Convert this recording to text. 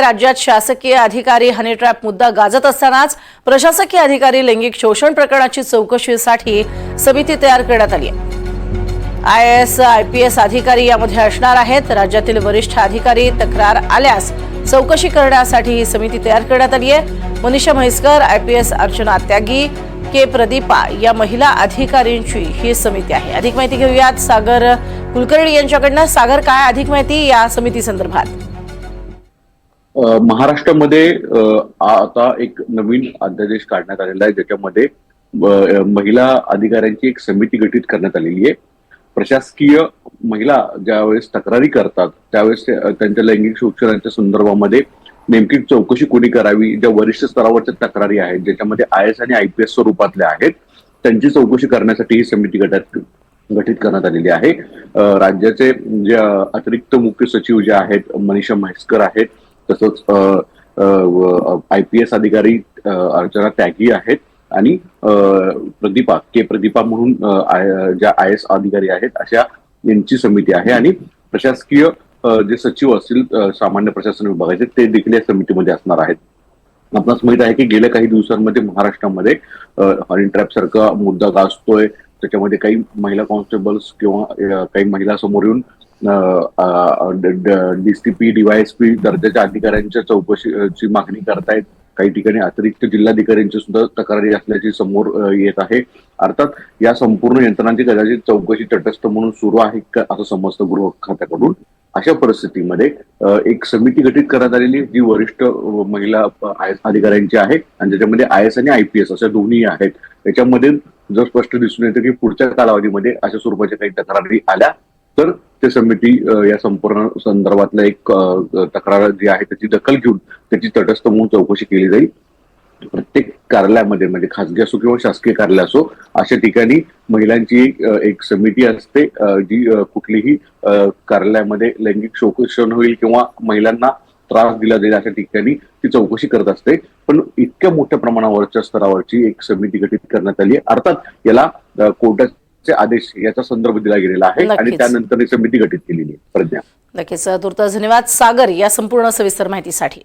राज्यात शासकीय अधिकारी हनीट्रॅप मुद्दा गाजत असतानाच प्रशासकीय अधिकारी लैंगिक शोषण प्रकरणाची चौकशीसाठी समिती तयार करण्यात आली आहे. I S I P S अधिकारी यामध्ये असणार आहेत. राज्यातील वरिष्ठ अधिकारी तक्रार आल्यास चौकशी करण्यासाठी ही समिती तयार करण्यात आली आहे. Manisha Mhaiskar I P S Archana Tyagi K Pradeepa या महिला अधिकाऱ्यांची ही समिती आहे. अधिक माहिती घेऊयात सागर कुलकर्णी यांच्याकडनं. सागर काय अधिक माहिती या समिती संदर्भात? महाराष्ट्रामध्ये आता एक नवीन अध्यादेश काढण्यात आलेला आहे ज्याच्यामध्ये महिला अधिकाऱ्यांची एक समिती गठीत करण्यात आलेली आहे. प्रशासकीय महिला ज्यावेळेस तक्रारी करतात त्यावेळेस त्यांच्या लैंगिक शोषणाच्या संदर्भामध्ये नेमकी चौकशी कोणी करावी? ज्या वरिष्ठ स्तरावरच्या तक्रारी आहेत ज्याच्यामध्ये आय एस आणि आय पी एस स्वरूपातल्या आहेत त्यांची चौकशी करण्यासाठी ही समिती गटात गठीत करण्यात आलेली आहे. राज्याचे जे अतिरिक्त मुख्य सचिव जे आहेत मनीषा म्हैसकर आहेत तसंच आय पी एस अधिकारी अर्चना त्यागी आहेत आणि प्रदीपा के प्रदीपा म्हणून ज्या आय एस अधिकारी आहेत अशा यांची समिती आहे आणि प्रशासकीय जे सचिव असतील सामान्य प्रशासन विभागाचे ते देखील या समितीमध्ये असणार आहेत. आपणास माहीत आहे की गेल्या काही दिवसांमध्ये महाराष्ट्रामध्ये हॉरिन ट्रॅप सारखा मुद्दा गाजतोय. त्याच्यामध्ये काही महिला कॉन्स्टेबल्स किंवा काही महिला समोर येऊन डीसीपी डीवायएसपी दर्जाच्या अधिकाऱ्यांच्या चौकशीची मागणी करतायत. काही ठिकाणी अतिरिक्त जिल्हाधिकाऱ्यांची सुद्धा तक्रारी असल्याची समोर येत आहे. अर्थात या संपूर्ण यंत्रणांची कदाचित चौकशी तटस्थ म्हणून सुरू आहे का असं समजतं गृह खात्याकडून अशा परिस्थितीमध्ये एक समिती गठीत करण्यात आलेली जी वरिष्ठ महिला आय एस अधिकाऱ्यांची आहे आणि त्याच्यामध्ये आय एस आणि आय पी एस अशा दोन्ही आहेत. त्याच्यामध्ये जर स्पष्ट दिसून येतं की पुढच्या कालावधीमध्ये अशा स्वरूपाच्या काही तक्रारी आल्या तर ते समिती या संपूर्ण संदर्भातलं एक तक्रार जी आहे त्याची दखल घेऊन त्याची तटस्थ म्हणून चौकशी केली जाईल. प्रत्येक कार्यालयामध्ये म्हणजे खासगी असो किंवा शासकीय कार्यालय असो अशा ठिकाणी महिलांची एक, समिती असते जी कुठलीही कार्यालयामध्ये लैंगिक शोषण होईल किंवा महिलांना त्रास दिला जाईल अशा ठिकाणी ती चौकशी करत असते. पण इतक्या मोठ्या प्रमाणावरच्या स्तरावरची एक समिती गठीत करण्यात आली अर्थात याला अ, कोर्टाचे आदेश याचा संदर्भ दिला गेलेला आहे आणि. त्यानंतर समिती गठीत केलेली आहे. प्रज्ञा. नक्कीच. तुर्त धन्यवाद. सागर या संपूर्ण सविस्तर माहितीसाठी.